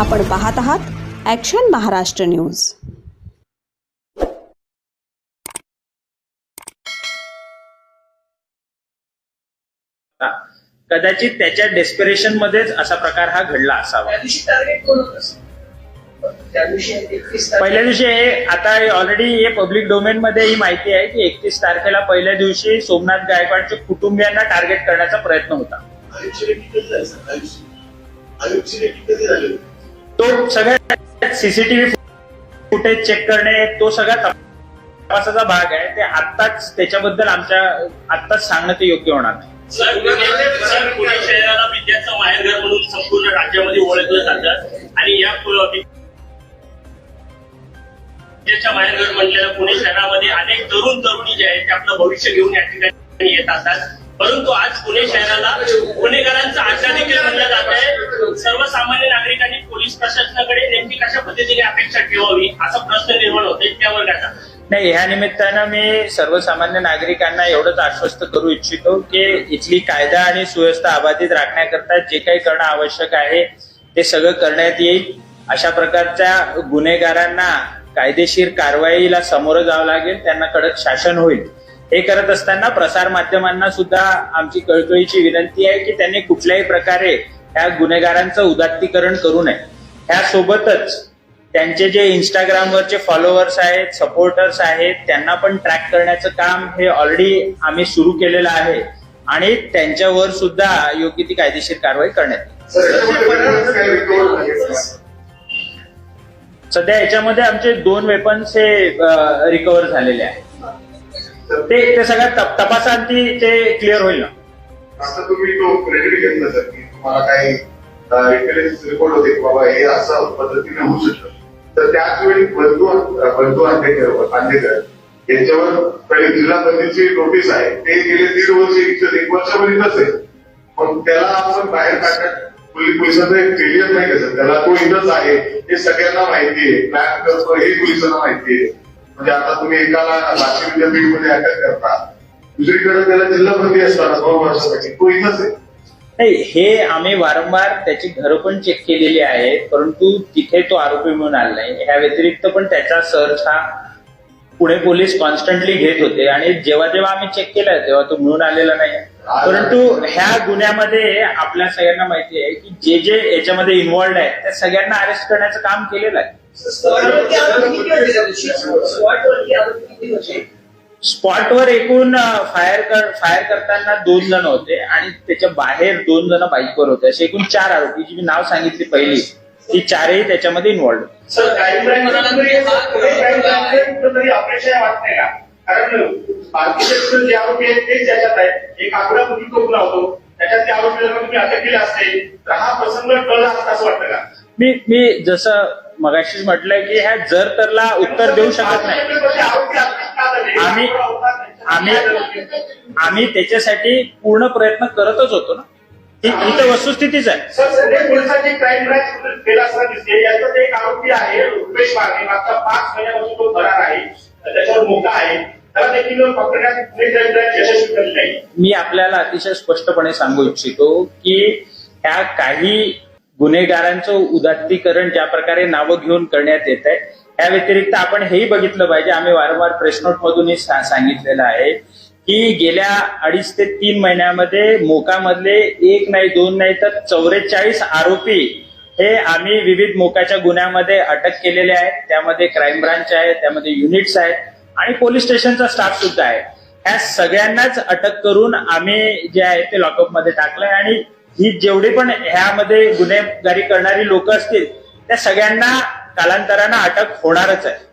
आपण पाहत आहात ॲक्शन महाराष्ट्र न्यूज कदाचित त्याच्या डेस्पिरेशन मध्येच असा प्रकार हा घडला असावा. पहिल्या दिवशी हे आता ऑलरेडी हे पब्लिक डोमेन मध्ये ही माहिती आहे की एकतीस तारखेला पहिल्या दिवशी सोमनाथ गायकवाडच्या कुटुंबियांना टार्गेट करण्याचा प्रयत्न होता. तो सगळ्या सीसीटीव्ही फुटेज चेक करणे तो सगळा तपासाचा भाग आहे. ते आत्ताच त्याच्याबद्दल आमच्या आत्ताच सांगणं ते योग्य होणार नाही. पुणे शहराला विद्याचं माहेरघर म्हणून संपूर्ण राज्यामध्ये ओळखलं जातं. आणि या विद्याच्या माहेरघर म्हटलेलं पुणे शहरामध्ये अनेक तरुण तरुणी जे आहेत ते आपलं भविष्य घेऊन या ठिकाणी येत असतात. परंतु आज पुणे शहराला गुन्हेगारांचा आशा देखील म्हणलं जात आहे. सर्वसामान्य नागरिकांनी पोलीस प्रशासनाकडे नेमकी कशा पद्धतीने अपेक्षा ठेवावी असा प्रश्न निर्माण होतोय त्या वर्गाचा. नाही या निमित्तानं मी सर्वसामान्य नागरिकांना एवढंच आश्वस्त करू इच्छितो की इथली कायदा आणि सुव्यवस्था अबाधित राखण्याकरता जे काही करणं आवश्यक आहे ते सगळं करण्यात येईल. अशा प्रकारच्या गुन्हेगारांना कायदेशीर कारवाईला सामोरं जावं लागेल त्यांना कडक शासन होईल. हे करत असताना प्रसार माध्यमांना सुद्धा आमची कळकळीची विनंती आहे की त्यांनी कुठल्याही प्रकारे ह्या गुन्हेगारांचं उदात्तीकरण करू नये. ह्यासोबतच त्यांचे जे इंस्टाग्रामवरचे फॉलोअर्स आहेत सपोर्टर्स आहेत त्यांना पण ट्रॅक करण्याचं काम हे ऑलरेडी आम्ही सुरू केलेलं आहे आणि त्यांच्यावर सुद्धा योग्य ती कायदेशीर कारवाई करण्यात सध्या याच्यामध्ये आमचे दोन वेपन्स हे रिकवर झालेले आहेत. ते ते सगळ्या तप- तपासांती ते क्लिअर होईल ना. असं तुम्ही तो क्रेडिट घेतलं सर की तुम्हाला काही इंटेलिजन्स रिपोर्ट होते की बाबा हे असं पद्धतीने होऊ शकतं. तर त्याच वेळी बंधू बंधू आंबेकर आंबेकर यांच्यावर पहिले जिल्हा बंदीची नोटीस आहे. ते गेले दीड वर्ष एक- वर्षापर्यंतच आहे. मग त्याला आपण बाहेर काढण्यात पोलीस पोलिसांचं एक फेलियर नाही का सर? त्याला तो इथंच आहे. हे सगळ्यांना माहिती आहे. प्लॅन करतो हे पोलिसांना माहिती आहे. म्हणजे आता तुम्ही एकाला नाशिक विद्यापीठमध्ये अटक करता. दुसरीकडे त्याला जिल्हा असताना दोन वर्षासाठी. तो इथंच आहे. नाही हे आम्ही वारंवार त्याची घरं पण चेक केलेली आहेत परंतु तिथे तो आरोपी म्हणून आला नाही. ह्या व्यतिरिक्त पण त्याचा सर्च हा पुणे पोलीस कॉन्स्टंटली घेत होते. आणि जेव्हा जेव्हा आम्ही चेक केलं तेव्हा तो मिळून आलेला नाही. परंतु ह्या गुन्ह्यामध्ये आपल्या सगळ्यांना माहिती आहे की जे जे याच्यामध्ये इन्व्हॉल्ड आहेत त्या सगळ्यांना अरेस्ट करण्याचं काम केलेलं आहे. स्पॉटवर एकूण फायर कर फायर करताना दोन जण होते आणि त्याच्या बाहेर दोन जण बाईकवर होते. असे एकूण चार आरोपी जी मी नाव सांगितली पहिली ती चारही त्याच्यामध्ये इन्व्हॉल्ड कारण बाकीचे जे आरोपी आहेत तेच आहेत. एक आकडा तो त्याच्यात आरोपी जर तुम्ही अटक केले असते. तर हा प्रसंग टळला असता असं वाटतं का? मी मी जसं मगाशीच म्हटलंय की ह्या जर तरला उत्तर देऊ शकत नाही? आम्ही आम्ही आम्ही त्याच्यासाठी पूर्ण प्रयत्न करतच होतो ना. ही तर वस्तुस्थितीच आहे. एक आरोपी रुपेश पाच महिन्यापासून तो फरार त्याच्यावर मोठा मी आपल्याला अतिशय स्पष्टपणे सांगू इच्छितो की ह्या काही गुन्हेगारांचं उदात्तीकरण ज्या प्रकारे नावं घेऊन करण्यात येत आहे त्या व्यतिरिक्त आपण हेही बघितलं पाहिजे. आम्ही वारंवार प्रश्नोटमधूनही सांगितलेलं आहे की गेल्या अडीच ते तीन महिन्यामध्ये मोकामधले एक नाही दोन नाही तर चौवेचाळीस आरोपी हे आम्ही विविध मोकाच्या गुन्ह्यामध्ये अटक केलेले आहेत. त्यामध्ये क्राईम ब्रांच आहे त्यामध्ये युनिट्स आहेत आणि पोलीस स्टेशनचा स्टाफ सुद्धा आहे. ह्या सगळ्यांनाच अटक करून आम्ही जे आहे ते लॉकअपमध्ये टाकलंय आणि ही जेवढी पण ह्यामध्ये गुन्हेगारी करणारी लोक असतील त्या सगळ्यांना कालांतरानं अटक होणारच आहे.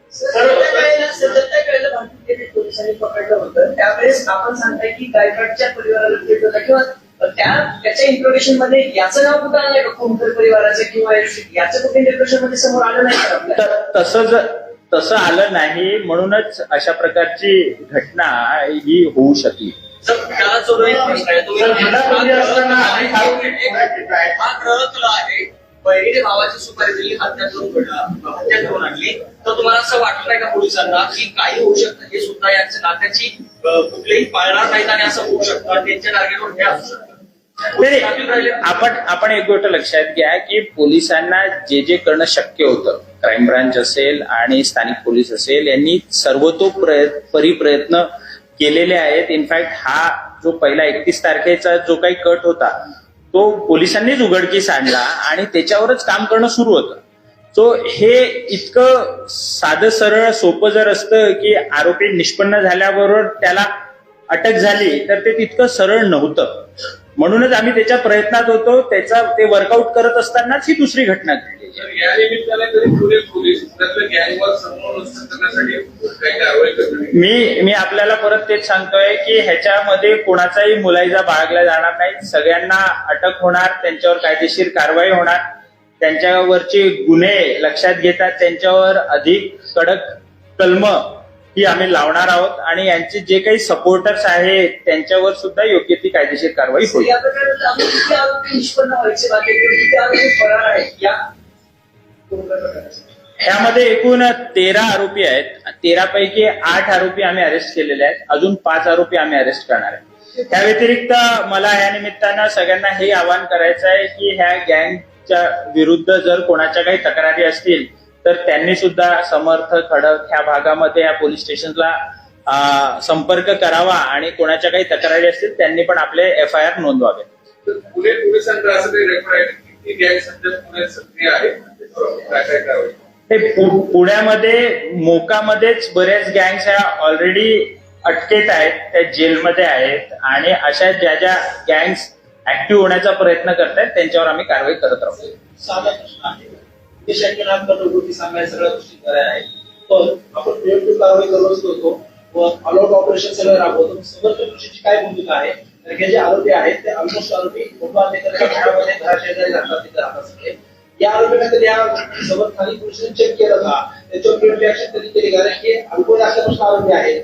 पोलिसांनी पकडलं होतं त्यावेळेस आपण सांगताय की गायकवाडच्या परिवाराला थेट होता किंवा त्या त्याच्या इंट्रोडेशनमध्ये याचं नाव कुठं आलंय का कोणकर परिवाराचं किंवा याचं कुठे इंट्रोडेशनमध्ये समोर आलं नाही तर तसं ज- तसं आलं नाही म्हणूनच अशा प्रकारची घटना ही होऊ शकली. प्रश्न आहे तुम्ही ग्रह तुला आहे बहिणीने भावाची सुपारी दिली हत्या करून घडला हत्या करून आणली. तर तुम्हाला असं वाटत नाही का पोलिसांना की काही होऊ शकतं? हे सुद्धा यांच्या नात्याची कुठलेही पाळणार नाहीत आणि असं होऊ शकतं? त्यांच्या टार्गेटवर हे असू शकतं. आपण आपण एक गोष्ट लक्षात घ्या की पोलिसांना जे जे करणं शक्य होतं क्राईम ब्रांच असेल आणि स्थानिक पोलीस असेल यांनी सर्वतोपरी प्रयत्न केलेले आहेत. इनफॅक्ट हा जो पहिला एकतीस तारखेचा जो काही कट होता तो पोलिसांनीच उघडकीस आणला आणि त्याच्यावरच काम करणं सुरू होतं. सो हे इतकं साधं सरळ सोपं जर असतं की आरोपी निष्पन्न झाल्याबरोबर त्याला अटक झाली तर ते तितकं सरळ नव्हतं. म्हणूनच आम्ही त्याच्या प्रयत्नात होतो त्याचा ते वर्कआउट करत असतानाच ही दुसरी घटना घडली. मी मी आपल्याला परत तेच सांगतोय की ह्याच्यामध्ये कोणाचाही मुलायजा बाळगला जाणार नाही. सगळ्यांना अटक होणार त्यांच्यावर कायदेशीर कारवाई होणार. त्यांच्यावरचे गुन्हे लक्षात घेतात त्यांच्यावर अधिक कडक कलम ही आम्ही लावणार आहोत आणि यांचे जे काही सपोर्टर्स आहेत त्यांच्यावर सुद्धा योग्य ती कायदेशीर कारवाई होईल. या प्रकरणात आपण किती आरोपी निष्पन्न व्हायचे बाकी आहेत? किंवा किती आरोपी फरार आहेत या ह्यामध्ये एकूण तेरा आरोपी आहेत. तेरा पैकी आठ आरोपी आम्ही अरेस्ट केलेले आहेत. अजून पाच आरोपी आम्ही अरेस्ट करणार आहे त्या व्यतिरिक्त मला या निमित्तानं सगळ्यांना हे आवाहन करायचं आहे की ह्या गँगच्या विरुद्ध जर कोणाच्या काही तक्रारी असतील तर त्यांनी सुद्धा समर्थ खडक ह्या भागामध्ये या पोलीस स्टेशनला संपर्क करावा आणि कोणाच्या काही तक्रारी असतील त्यांनी पण आपले एफ आय आर नोंदवावे. पुणे पोलिसांकडे असं काही रेकॉर्ड आहे? की किती गँग सध्या पुण्यात सक्रिय आहे त्याच्यावर काय काय कारवाई हे पु- पुण्यामध्ये मोकामध्येच बऱ्याच गँग्स ह्या ऑलरेडी अटकेत आहेत त्या जेलमध्ये आहेत आणि अशा ज्या ज्या गँग्स ऍक्टिव्ह होण्याचा प्रयत्न करतायत त्यांच्यावर आम्ही कारवाई करत राहू. साधा प्रश्न आहे देशाच्या नामकरण गोष्टी सांगायला सगळ्या गोष्टी खऱ्या आहेत पण आपण प्रिव्हेंटिव्ह कारवाई करत होतो व अलॉट ऑपरेशन सगळं राबवतो. समर्थ कृषीची काय भूमिका आहे? तर हे जे आरोपी आहेत ते ऑलमोस्ट आरोपी मुंबईच्या घरामध्ये घराशेजारी राहतात तिथे राहतात सगळे. या आरोपीला कधी या समर्थ स्थानिक पोलिसांनी चेक केलं का? त्याच्यावर प्रिव्हेंटिव्ह ऍक्शन कधी केली? कारण हे अल्कोहोल असल्यापासून आरोपी आहेत.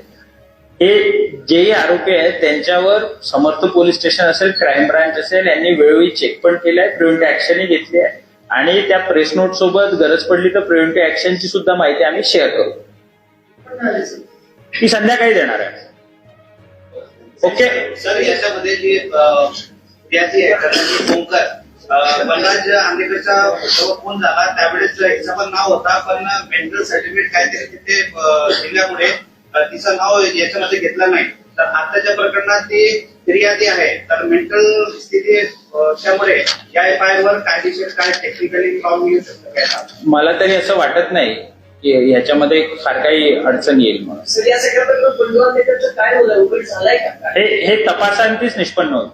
हे जेही आरोपी आहेत त्यांच्यावर समर्थ पोलीस स्टेशन असेल क्राईम ब्रांच असेल यांनी वेळोवेळी चेक पण केलंय प्रिव्हेंटिव्ह ऍक्शनही घेतली आहे. आणि त्या प्रेस नोट सोबत गरज पडली तर प्रिव्हेंटिव्ह ऍक्शनची सुद्धा माहिती आम्ही शेअर करू. ती संध्याकाळी देणार आहे. ओके सर याच्यामध्ये जी आहे कर्णाजी बलराज जेव्हा फोन झाला? त्यावेळेस हिचं पण नाव होता पण मेंटल सर्टिफिकेट काहीतरी तिथे दिल्यामुळे तिचं नाव याच्यामध्ये घेतलं नाही. तर आताच्या प्रकरणात ती फिर्यादी आहे. तर मेंटल स्थिती त्यामुळे या एफ आय वर कायदेशीर काय टेक्निकली प्रॉब्लेम येऊ शकतो मला तरी असं वाटत नाही की याच्यामध्ये फार काही अडचण येईल म्हणून. हे हे तपासांतीच निष्पन्न होईल.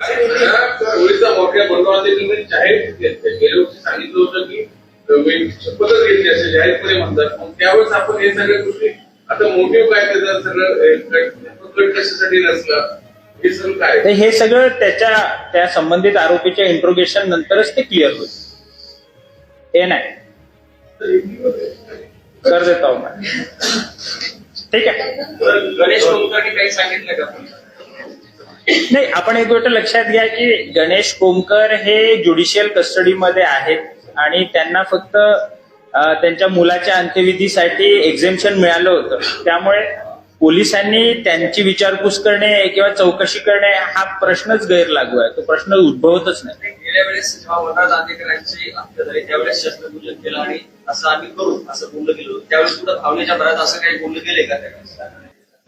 होळीचा मोठ्या बंडवाचे तुम्ही जाहीर केले. गेल्या वर्षी सांगितलं होतं की मी शपथच घेतली असे जाहीरपणे म्हणतात. मग त्यावेळेस आपण हे सगळ्या गोष्टी आता मोटिव्ह काय त्याचं सगळं गट कशासाठी नसला. तर हे सगळं त्याच्या त्या संबंधित आरोपीच्या इंट्रोगेशन नंतरच ते क्लिअर होईल. हे नाही. कर देतो. ठीक आहे. गणेश कोमकरने काही सांगितलं का नाही आपण एक गोष्ट लक्षात घ्या की गणेश कोमकर हे ज्युडिशियल कस्टडीमध्ये आहेत आणि त्यांना फक्त त्यांच्या मुलाच्या अंत्यविधीसाठी एक्झेम्पशन मिळालं होतं. त्यामुळे पोलिसांनी त्यांची विचारपूस करणे किंवा चौकशी करणे हा प्रश्नच गैरलागू आहे. तो प्रश्न उद्भवतच नाही. गेल्या वेळेस जेव्हा वनराज आंबेडकरांची हत्या झाली त्यावेळेस शस्त्रपूजन केलं आणि असं आम्ही करू असं बोललं गेलो. त्यावेळेस कुठं भावनेच्या भरात असं काही बोललं गेलंय का त्यावेळेस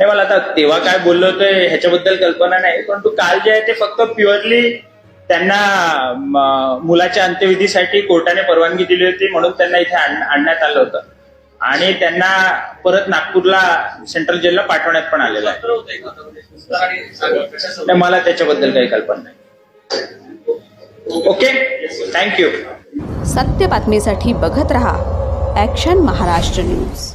नाही मला आता तेव्हा काय बोललो होतं ह्याच्याबद्दल कल्पना नाही परंतु काल जे आहे ते फक्त प्युअरली त्यांना मुलाच्या अंत्यविधीसाठी कोर्टाने परवानगी दिली होती म्हणून त्यांना इथे आण- आणण्यात आलं होतं. आणि त्यांना परत नागपूरला सेंट्रल जेलला पाठवण्यात पण आलेलं आहे. मला त्याच्याबद्दल काही कल्पना नाही. ओके थँक्यू सत्य बातमीसाठी बघत रहा ॲक्शन महाराष्ट्र न्यूज